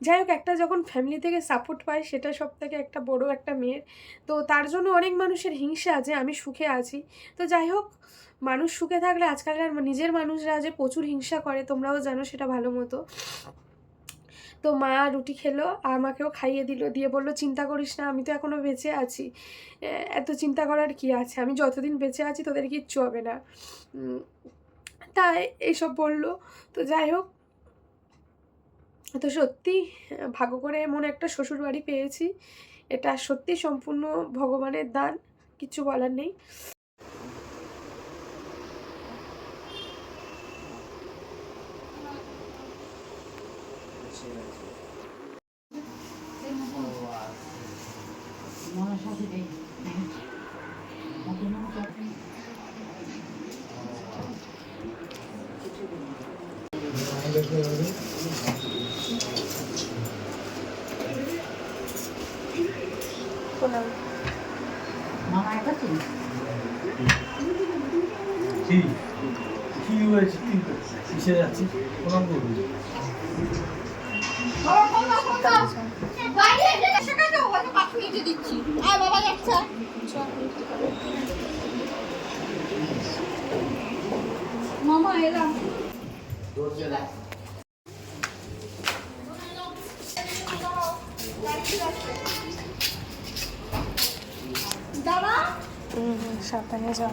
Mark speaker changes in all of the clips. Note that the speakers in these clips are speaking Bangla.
Speaker 1: যাই হোক, একটা যখন ফ্যামিলি থেকে সাপোর্ট পায়, সেটা সব থেকে একটা বড় একটা মেয়ের। তো তার জন্য অনেক মানুষের হিংসা আছে, আমি সুখে আছি। তো যাই হোক, মানুষ সুখে থাকলে আজকালকার নিজের মানুষরা যে প্রচুর হিংসা করে, তোমরাও জানো সেটা ভালো মতো। তো মা রুটি খেলো আর আমাকেও খাইয়ে দিল, দিয়ে বলল, চিন্তা করিস না, আমি তো এখনও বেঁচে আছি। এত চিন্তা করার কি আছে? আমি যতদিন বেঁচে আছি, তোদের কিচ্ছু হবে না। তাই এইসব বলল। তো যাই হোক তো সত্যি ভাগ্য করে এমন একটা শ্বশুর বাড়ি পেয়েছি। এটা সত্যি সম্পূর্ণ ভগবানের দান, কিছু বলার নেই। প্রণাম
Speaker 2: কি? কি হয়েছে? কিসে যাচ্ছি প্রণাম করবি
Speaker 3: দিচ্ছি আর বাবা যাচ্ছে মামা এলাম। দাদা
Speaker 1: সাবধানে যাও।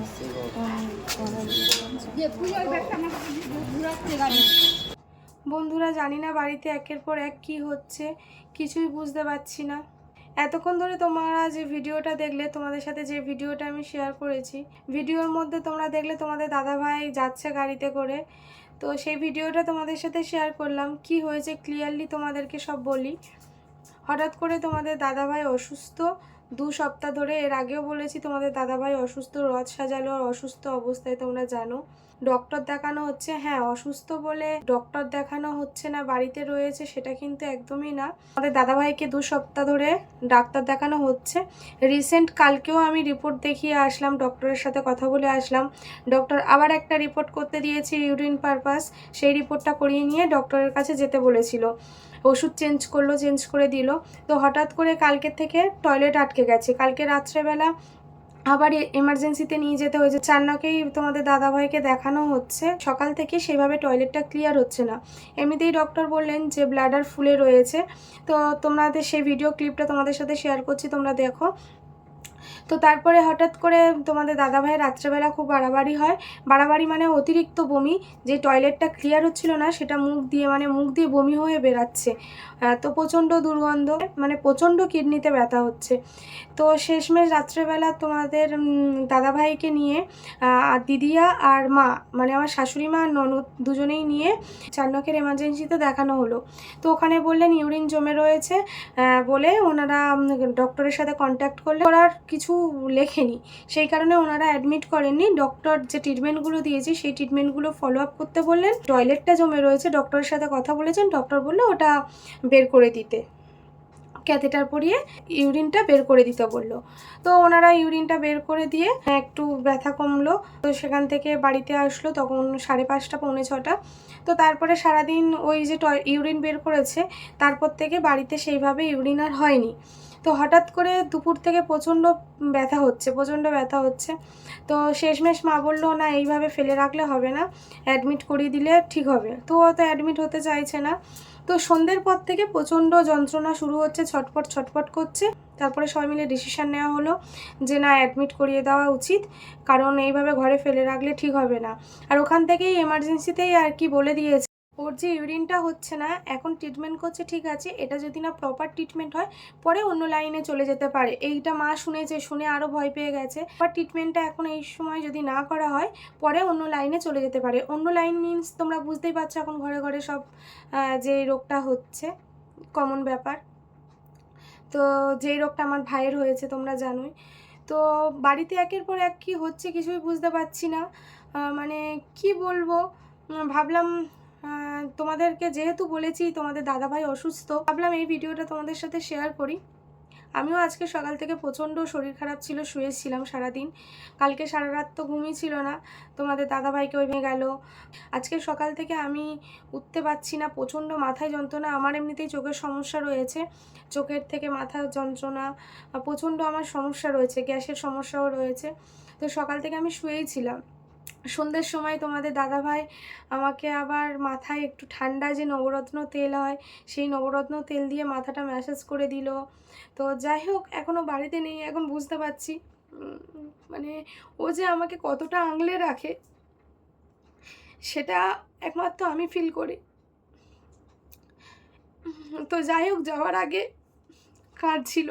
Speaker 1: বন্ধুরা, জানি না বাড়িতে একের পর এক কি হচ্ছে, কিছুই বুঝতে পারছি না। এতক্ষণ ধরে তোমরা যে ভিডিওটা দেখলে, তোমাদের সাথে যে ভিডিওটা আমি শেয়ার করেছি, ভিডিওর মধ্যে তোমরা দেখলে তোমাদের দাদাভাই যাচ্ছে গাড়িতে করে। তো সেই ভিডিওটা তোমাদের সাথে শেয়ার করলাম, কি হয়েছে ক্লিয়ারলি তোমাদেরকে সব বলি। হঠাৎ করে তোমাদের দাদাভাই অসুস্থ দু সপ্তাহ ধরে এর আগেও বলেছি তোমাদের দাদাভাই অসুস্থ, রথ সাজালো আর অসুস্থ অবস্থায় তোমরা জানো। ডক্টর দেখানো হচ্ছে হ্যাঁ অসুস্থ বলে ডক্টর দেখানো হচ্ছে না, বাড়িতে রয়েছে সেটা কিন্তু একদমই না। আমাদের দাদাভাইকে দু সপ্তাহ ধরে ডাক্তার দেখানো হচ্ছে। রিসেন্ট কালকেও আমি রিপোর্ট দেখিয়ে আসলাম ডক্টরের সাথে কথা বলে আসলাম। ডক্টর আবার একটা রিপোর্ট করতে দিয়েছি ইউরিন পারপাস সেই রিপোর্টটা করিয়ে নিয়ে ডক্টরের কাছে যেতে বলেছিল। ওষুধ চেঞ্জ করল চেঞ্জ করে দিল। তো হঠাৎ করে কালকে থেকে টয়লেট আটকে গেছে। কালকে রাত্রেবেলা আবার এমার্জেন্সিতে নিয়ে যেতে হয়েছে। চান্নাকেই তোমাদের দাদাভাইকে দেখানো হচ্ছে। সকাল থেকে সেভাবে টয়লেটটা ক্লিয়ার হচ্ছে না। এমনিতেই ডক্টর বললেন যে ব্লাডার ফুলে রয়েছে। তো তোমাদের সেই ভিডিও ক্লিপটা তোমাদের সাথে শেয়ার করছি, তোমরা দেখো। তো তারপরে হঠাৎ করে তোমাদের দাদাভাই রাত্রেবেলা খুব বাড়াবাড়ি হয়। বাড়াবাড়ি মানে অতিরিক্ত বমি যে টয়লেটটা ক্লিয়ার হচ্ছিল না সেটা মুখ দিয়ে মানে মুখ দিয়ে বমি হয়ে বেরাচ্ছে। আহ, তো প্রচণ্ড দুর্গন্ধ মানে প্রচণ্ড কিডনিতে ব্যথা হচ্ছে। তো শেষমেশ রাত্রেবেলা তোমাদের উম, দাদাভাইকে নিয়ে আর দিদিয়া আর মা মানে আমার শাশুড়ি মা আর ননদ দুজনেই নিয়ে চান্নকের এমার্জেন্সিতে দেখানো হলো। তো ওখানে বললেন ইউরিন জমে রয়েছে। বলে ওনারা ডক্টরের সাথে কন্ট্যাক্ট করলে ওরা কিছু লেখেনি। সেই কারণে ওনারা অ্যাডমিট করেননি। ডক্টর যে ট্রিটমেন্টগুলো দিয়েছি, সেই ট্রিটমেন্টগুলো ফলো আপ করতে বললেন। টয়লেটটা জমে রয়েছে ডক্টরের সাথে কথা বলেছেন। ডক্টর বললে, ওটা বের করে দিতে। ক্যাথেটার পরিয়ে ইউরিনটা বের করে দিতে বলল। তো ওনারা ইউরিনটা বের করে দিয়ে একটু ব্যথা কমলো। তো সেখান থেকে বাড়িতে আসলো তখন সাড়ে পাঁচটা, পৌনে ছটা। তো তারপরে সারাদিন ওই যে ইউরিন বের করেছে, তারপর থেকে বাড়িতে সেইভাবে ইউরিন আর হয়নি। তো হঠাৎ করে দুপুর থেকে প্রচণ্ড ব্যথা হচ্ছে, প্রচণ্ড ব্যথা হচ্ছে। তো শেষমেশ মা বলল, না, এইভাবে ফেলে রাখলে হবে না অ্যাডমিট করিয়ে দিলে ঠিক হবে। তো ও তো অ্যাডমিট হতে চাইছে না। তো সন্ধ্যের পর থেকে প্রচণ্ড যন্ত্রণা শুরু হচ্ছে, ছটপট ছটপট করছে। তারপরে সবাই মিলে ডিসিশান নেওয়া হলো যে, না অ্যাডমিট করিয়ে দেওয়া উচিত, কারণ এইভাবে ঘরে ফেলে রাখলে ঠিক হবে না। আর ওখান থেকেই এমার্জেন্সিতেই আর কি বলে দিয়েছে ওর যে ইউরিনটা হচ্ছে না, এখন ট্রিটমেন্ট করছে, ঠিক আছে, এটা যদি না প্রপার ট্রিটমেন্ট হয়, পরে অন্য লাইনে চলে যেতে পারে। এইটা মা শুনেছে, শুনে আরও ভয় পেয়ে গেছে। বাট ট্রিটমেন্টটা এখন এই সময় যদি না করা হয়, পরে অন্য লাইনে চলে যেতে পারে। অন্য লাইন মিন্স তোমরা বুঝতেই পারছ এখন ঘরে ঘরে সব যে রোগটা হচ্ছে কমন ব্যাপার। তো যেই রোগটা আমার ভাইয়ের হয়েছে, তোমরা জানোই। তো বাড়িতে একের পর এক কী হচ্ছে কিছুই বুঝতে পারছি না। মানে কি বলব? ভাবলাম তোমাদেরকে যেহেতু বলেছি তোমাদের দাদাভাই অসুস্থ, ভাবলাম এই ভিডিওটা তোমাদের সাথে শেয়ার করি। আমিও আজকে সকাল থেকে প্রচণ্ড শরীর খারাপ ছিল, শুয়েছিলাম সারাদিন। কালকে সারা রাত তো ঘুমিয়ে ছিল না, তোমাদের দাদাভাইকে ওই ভেঙে গেল। আজকে সকাল থেকে আমি উঠতে পারছি না, প্রচণ্ড মাথায় যন্ত্রণা, আমার এমনিতেই চোখের সমস্যা রয়েছে। চোখের থেকে মাথার যন্ত্রণা, প্রচণ্ড আমার সমস্যা রয়েছে, গ্যাসের সমস্যাও রয়েছে। তো সকাল থেকে আমি শুয়েই ছিলাম। সন্ধ্যের সময় তোমাদের দাদাভাই আমাকে আবার মাথায় একটু ঠান্ডা যে নবরত্ন তেল হয়, সেই নবরত্ন তেল দিয়ে মাথাটা ম্যাসাজ করে দিল। তো যাই হোক এখনও বাড়িতে নেই, এখন বুঝতে পারছি। মানে ও যে আমাকে কতটা আঙলে রাখে, সেটা একমাত্র আমি ফিল করি। তো যাই হোক, যাওয়ার আগে কাজ ছিল।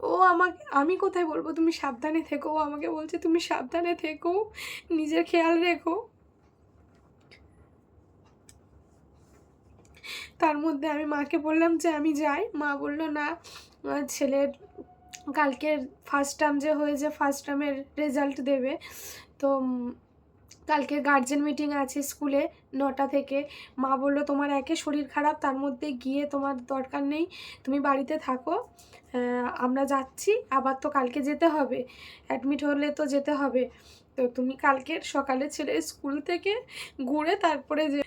Speaker 1: ও আমাকে, আমি কোথায় বলব? তুমি সাবধানে থেকো। ও আমাকে বলছে, তুমি সাবধানে থেকো। নিজের খেয়াল রেখো। তার মধ্যে আমি মাকে বললাম যে, আমি যাই। মা বলল, না ছেলের কালকের ফার্স্ট টার্ম যে হয়েছে ফার্স্ট টার্মের রেজাল্ট দেবে। তো কালকে গার্জেন মিটিং আছে স্কুলে নটা থেকে। মা বলল, তোমার একে শরীর খারাপ, তার মধ্যে গিয়ে তোমার দরকার নেই, তুমি বাড়িতে থাকো। আমরা যাচ্ছি, আবার তো কালকে যেতে হবে। অ্যাডমিট হলে তো যেতে হবে। তো তুমি কালকে সকালে ছেলে স্কুল থেকে ঘুরে তারপরে যে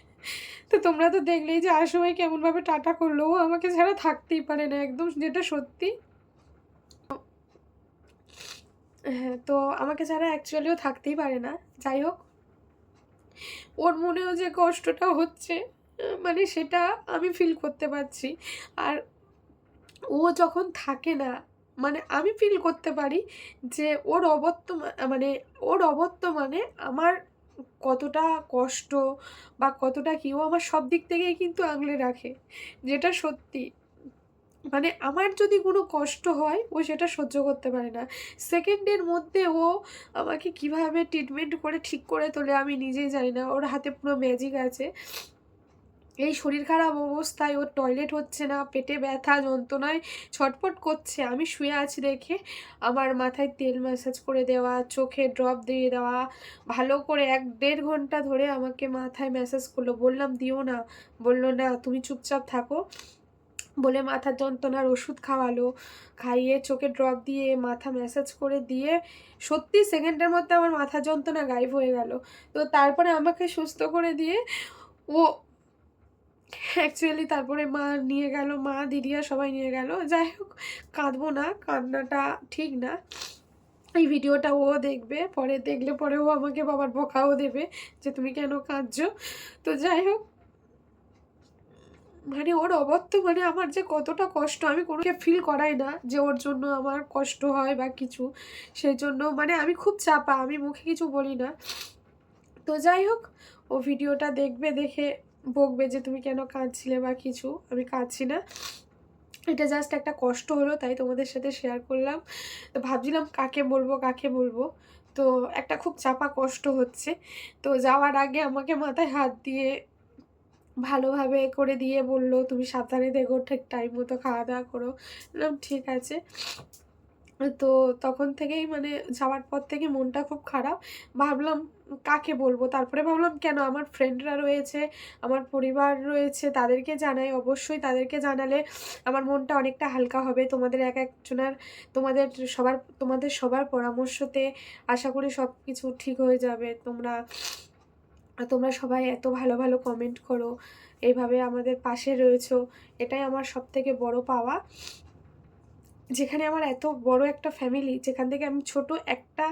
Speaker 1: তো তোমরা তো দেখলেই যে আর সময় কেমনভাবে টাটা করল। ও আমাকে ছাড়া থাকতেই পারে না একদম, যেটা সত্যি। হ্যাঁ তো আমাকে ছাড়া অ্যাকচুয়ালিও থাকতেই পারে না। যাই হোক ওর মনেও যে কষ্টটা হচ্ছে মানে সেটা আমি ফিল করতে পারছি। আর ও যখন থাকে না মানে আমি ফিল করতে পারি যে ওর অবর্তমান মানে ওর অবর্তমানে আমার কতটা কষ্ট বা কতটা কি, ও আমার সব দিক থেকেই কিন্তু আগলে রাখে। যেটা সত্যি। মানে আমার যদি কোনো কষ্ট হয়, ও সেটা সহ্য করতে পারে না। সেকেন্ডের মধ্যে ও আমাকে কীভাবে ট্রিটমেন্ট করে ঠিক করে তোলে আমি নিজেই জানি না। ওর হাতে পুরো ম্যাজিক আছে। এই শরীর খারাপ অবস্থায় ওর টয়লেট হচ্ছে না, পেটে ব্যথা, যন্ত্রণায় ছটফট করছে। আমি শুয়ে আছি দেখে আমার মাথায় তেল ম্যাসাজ করে দেওয়া, চোখে ড্রপ দিয়ে দেওয়া, ভালো করে এক দেড় ঘণ্টা ধরে আমাকে মাথায় ম্যাসাজ করল। বললাম, দিও না। বলল, না, তুমি চুপচাপ থাকো। বলে মাথার যন্ত্রণার ওষুধ খাওয়ালো। খাইয়ে চোখে ড্রপ দিয়ে মাথা ম্যাসাজ করে দিয়ে সত্যি সেকেন্ডের মধ্যে আমার মাথা যন্ত্রণা গায়েব হয়ে গেল। তো তারপরে আমাকে সুস্থ করে দিয়ে ও অ্যাকচুয়ালি তারপরে মা নিয়ে গেল, মা দিদিয়া সবাই নিয়ে গেল। যাই হোক, কাঁদবো না, কান্নাটা ঠিক না। এই ভিডিওটা ও দেখবে, পরে দেখলে পরে ও আমাকে বাবার বকাও দেবে যে তুমি কেন কাঁদছো। তো যাই হোক মানে ওর অবত্য মানে আমার যে কতটা কষ্ট, আমি কোনোকে ফিল করাই না যে ওর জন্য আমার কষ্ট হয় বা কিছু। সেই জন্য মানে আমি খুব চাপা, আমি মুখে কিছু বলি না। তো যাই হোক, ও ভিডিওটা দেখবে, দেখে বকবে যে তুমি কেন কাঁদছিলে বা কিছু। আমি কাঁদছি না। এটা জাস্ট একটা কষ্ট হলো, তাই তোমাদের সাথে শেয়ার করলাম। তো ভাবছিলাম কাকে বলব কাকে বলব। তো একটা খুব চাপা কষ্ট হচ্ছে। তো যাওয়ার আগে আমাকে মাথায় হাত দিয়ে ভালোভাবে করে দিয়ে বলল, তুমি সাবধানে দেখো ঠিক টাইম মতো খাওয়া দাওয়া করো ঠিক আছে। তো তখন থেকেই মানে যাওয়ার পর থেকে মনটা খুব খারাপ। ভাবলাম, কাকে বলব? তারপরে ভাবলাম, কেন? আমার ফ্রেন্ডরা রয়েছে, আমার পরিবার রয়েছে, তাদেরকে জানাই। অবশ্যই তাদেরকে জানালে আমার মনটা অনেকটা হালকা হবে। তোমাদের এক একজনের, তোমাদের সবার তোমাদের সবার পরামর্শতে আশা করি সব কিছু ঠিক হয়ে যাবে। তোমরা তোমরা সবাই এত ভালো ভালো কমেন্ট করো। এইভাবে আমাদের পাশে রয়েছো। এটাই আমার সব থেকে বড় পাওয়া। যেখানে আমার এত বড় একটা ফ্যামিলি যেখান থেকে আমি ছোট একটা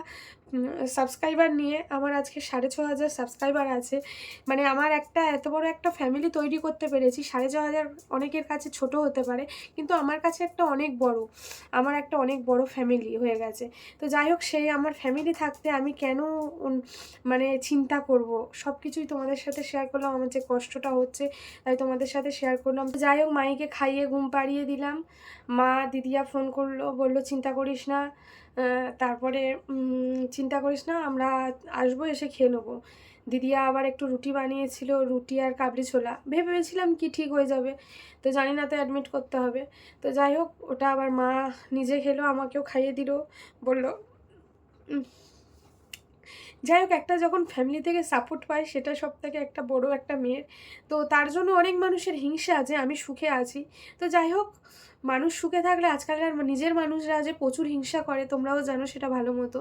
Speaker 1: সাবস্ক্রাইবার নিয়ে আমার আজকে সাড়ে ছ হাজার সাবস্ক্রাইবার আছে। মানে আমার একটা এত বড় একটা ফ্যামিলি তৈরি করতে পেরেছি, সাড়ে ছ হাজার অনেকের কাছে ছোট হতে পারে, কিন্তু আমার কাছে একটা অনেক বড়, আমার একটা অনেক বড় ফ্যামিলি হয়ে গেছে। তো যাই হোক, সেই আমার ফ্যামিলি থাকতে আমি কেন মানে চিন্তা করব? সব কিছুই তোমাদের সাথে শেয়ার করলাম, আমার যে কষ্টটা হচ্ছে তাই তোমাদের সাথে শেয়ার করলাম। যাই হোক, মাইকে খাইয়ে ঘুম পাড়িয়ে দিলাম। মা, দিদিয়া ফোন করল, বলল, চিন্তা করিস না। তারপরে চিন্তা করিস না, আমরা আসব, এসে খেয়ে নেব। দিদিয়া আবার একটু রুটি বানিয়েছিল, রুটি আর কাবলি ছোলা। ভেবেছিলাম কি ঠিক হয়ে যাবে, তো জানি না, তো অ্যাডমিট করতে হবে। তো যাই হোক, ওটা আবার মা নিজে খেলো, আমাকেও খাইয়ে দিল, বলল যাই হোক, একটা যখন ফ্যামিলি থেকে সাপোর্ট পায়, সেটা সব থেকে একটা বড় একটা মেয়ের। তো তার জন্য অনেক মানুষের হিংসা আছে, আমি সুখে আছি। তো যাই হোক, মানুষ সুখে থাকলে আজকালকার নিজের মানুষরা যে প্রচুর হিংসা করে, তোমরাও জানো সেটা ভালো মতো।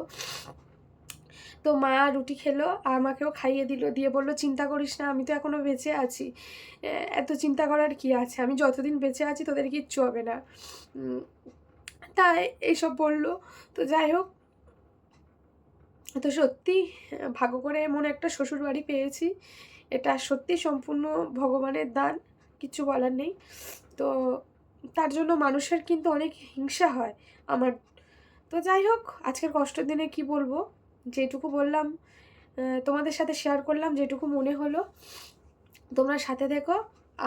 Speaker 1: তো মা রুটি খেলো, আমাকেও খাইয়ে দিল, দিয়ে বলল, চিন্তা করিস না, আমি তো এখনও বেঁচে আছি। এত চিন্তা করার কি আছে? আমি যতদিন বেঁচে আছি, তোদের কিচ্ছু হবে না। তাই এইসব বলল। তো যাই হোক তো সত্যি, ভাগ্য করে এমন একটা শ্বশুর বাড়ি পেয়েছি। এটা সত্যি সম্পূর্ণ ভগবানের দান, কিছু বলার নেই। তো তার জন্য মানুষের কিন্তু অনেক হিংসা হয় আমার। তো যাই হোক, আজকের কষ্টের দিনে কি বলব? যেটুকু বললাম তোমাদের সাথে শেয়ার করলাম, যেটুকু মনে হলো। তোমরা সাথে দেখো।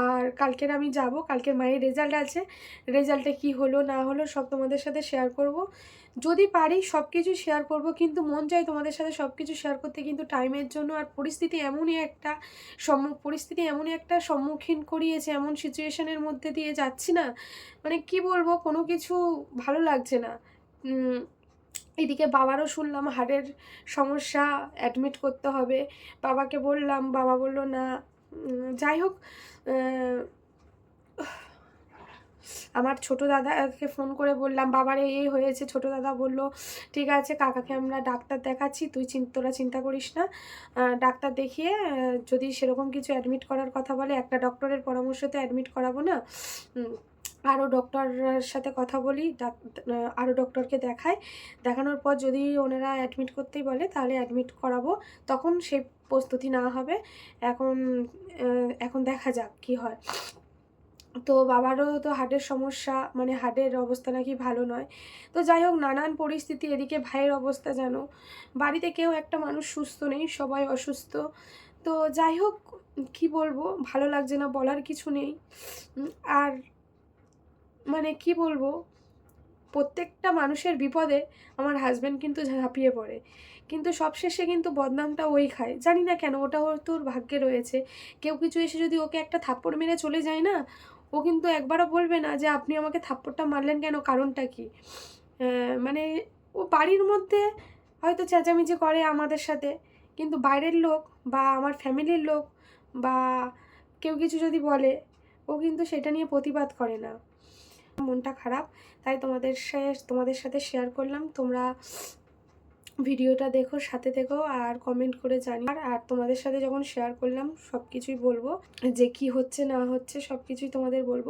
Speaker 1: আর কালকের আমি যাব, কালকের মায়ের রেজাল্ট আছে। রেজাল্টে কি হলো, না হলো, সব তোমাদের সাথে শেয়ার করব। যদি পারি সব কিছু শেয়ার করব, কিন্তু মন চাই তোমাদের সাথে সব কিছু শেয়ার করতে, কিন্তু টাইমের জন্য আর পরিস্থিতি এমনই একটা সম্মুখ পরিস্থিতি এমনই একটা সম্মুখীন করিয়েছে, এমন সিচুয়েশনের মধ্যে দিয়ে যাচ্ছি না। মানে কি বলব, কোনো কিছু ভালো লাগছে না। এদিকে বাবারও শুনলাম হাড়ের সমস্যা অ্যাডমিট করতে হবে। বাবাকে বললাম, বাবা বলল, না। যাই হোক আমার ছোট দাদাকে ফোন করে বললাম, বাবার, এই হয়েছে। ছোট দাদা বলল, ঠিক আছে, কাকাকে আমরা ডাক্তার দেখাচ্ছি, তুই তোরা চিন্তা করিস না। ডাক্তার দেখিয়ে যদি সেরকম কিছু অ্যাডমিট করার কথা বলে, একটা ডক্টরের পরামর্শতে অ্যাডমিট করাবো না? আরও ডক্টরের সাথে কথা বলি আরও ডক্টরকে দেখাই। দেখানোর পর যদি ওনারা অ্যাডমিট করতেই বলে, তাহলে অ্যাডমিট করাবো। তখন সেই প্রস্তুতি না হবে। এখন এখন দেখা যাক কি হয়। তো বাবারও তো হার্টের সমস্যা মানে হার্টের অবস্থা নাকি ভালো নয়। তো যাই হোক, নানান পরিস্থিতি এদিকে ভাইয়ের অবস্থা জানো বাড়িতে কেউ একটা মানুষ সুস্থ নেই, সবাই অসুস্থ। তো যাই হোক, কি বলব, ভালো লাগছে না বলার কিছু নেই। আর মানে কি বলব, প্রত্যেকটা মানুষের বিপদে আমার হাজব্যান্ড কিন্তু ঝাঁপিয়ে পড়ে। কিন্তু সবশেষে কিন্তু বদনামটা ওই খায়। জানি না কেন ওটা ওর তোর ভাগ্যে রয়েছে। কেউ কিছু এসে যদি ওকে একটা থাপ্পড় মেরে চলে যায় না, ও কিন্তু একবারও বলবে না যে, আপনি আমাকে থাপ্পড়টা মারলেন কেন? কারণটা কি? মানে ও বাড়ির মধ্যে হয়তো চেঁচামেচি করে আমাদের সাথে, কিন্তু বাইরের লোক বা আমার ফ্যামিলির লোক বা কেউ কিছু যদি বলে, ও কিন্তু সেটা নিয়ে প্রতিবাদ করে না। মনটা খারাপ, তাই তোমাদের তোমাদের সাথে শেয়ার করলাম। তোমরা ভিডিওটা দেখো, সাথে দেখো আর কমেন্ট করে জানি আর তোমাদের সাথে যখন শেয়ার করলাম সব কিছুই বলব। যে কি হচ্ছে, না হচ্ছে সব কিছুই তোমাদের বলব।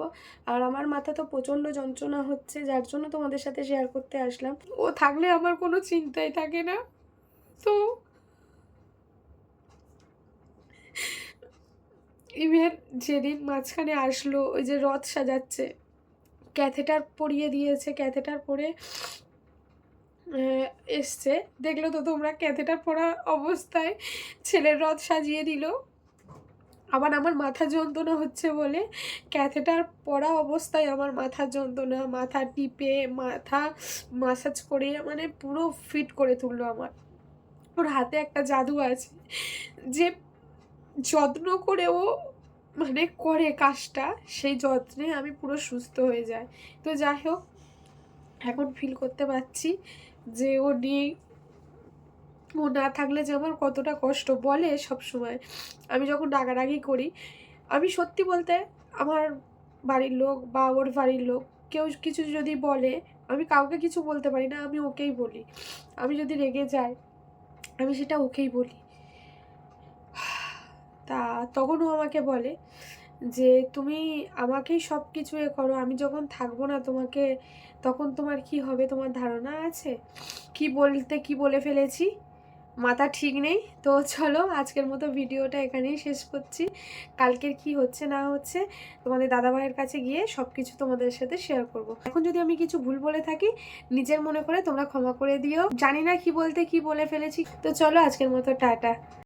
Speaker 1: আর আমার মাথা তো প্রচণ্ড যন্ত্রণা হচ্ছে, যার জন্য তোমাদের সাথে শেয়ার করতে আসলাম। ও থাকলে আমার কোনো চিন্তাই থাকে না। তো ইভেন যেদিন মাঝখানে আসলো, ওই যে রথ সাজাচ্ছে, ক্যাথেটার পরিয়ে দিয়েছে, ক্যাথেটার পরে এসছে। দেখল তো তোমরা ক্যাথেটার পরা অবস্থায় ছেলের রথ সাজিয়ে দিল। আবার আমার মাথা যন্ত্রণা হচ্ছে বলে ক্যাথেটার পরা অবস্থায় আমার মাথা যন্ত্রণা, মাথা টিপে, মাথা মাসাজ করে মানে পুরো ফিট করে তুললো আমার। ওর হাতে একটা জাদু আছে যে যত্ন করে ও মানে করে কাজটা, সেই যত্নে আমি পুরো সুস্থ হয়ে যাই। তো যাই হোক, এখন ফিল করতে পারছি যে ও নেই ও না থাকলে যে আমার কতটা কষ্ট বলে সব সময়। আমি যখন রাগারাগি করি, আমি সত্যি বলতে আমার বাড়ির লোক বা ওর বাড়ির লোক কেউ কিছু যদি বলে, আমি কাউকে কিছু বলতে পারি না, আমি ওকেই বলি। আমি যদি রেগে যাই, আমি সেটা ওকেই বলি। তা তখন ও আমাকে বলে যে তুমি আমাকেই সব কিছু এ করো, আমি যখন থাকব না তোমাকে, তখন তোমার কি হবে? তোমার ধারণা আছে? কি বলতে কি বলে ফেলেছি? মাথা ঠিক নেই? তো চলো, আজকের মতো ভিডিওটা এখানেই শেষ করছি। কালকের কি হচ্ছে না হচ্ছে তোমাদের দাদাভাইয়ের কাছে গিয়ে সব কিছু তোমাদের সাথে শেয়ার করব। এখন যদি আমি কিছু ভুল বলে থাকি, নিজের মনে করে তোমরা ক্ষমা করে দিও। জানি না কি বলতে কি বলে ফেলেছি। তো চলো, আজকের মতো, টাটা।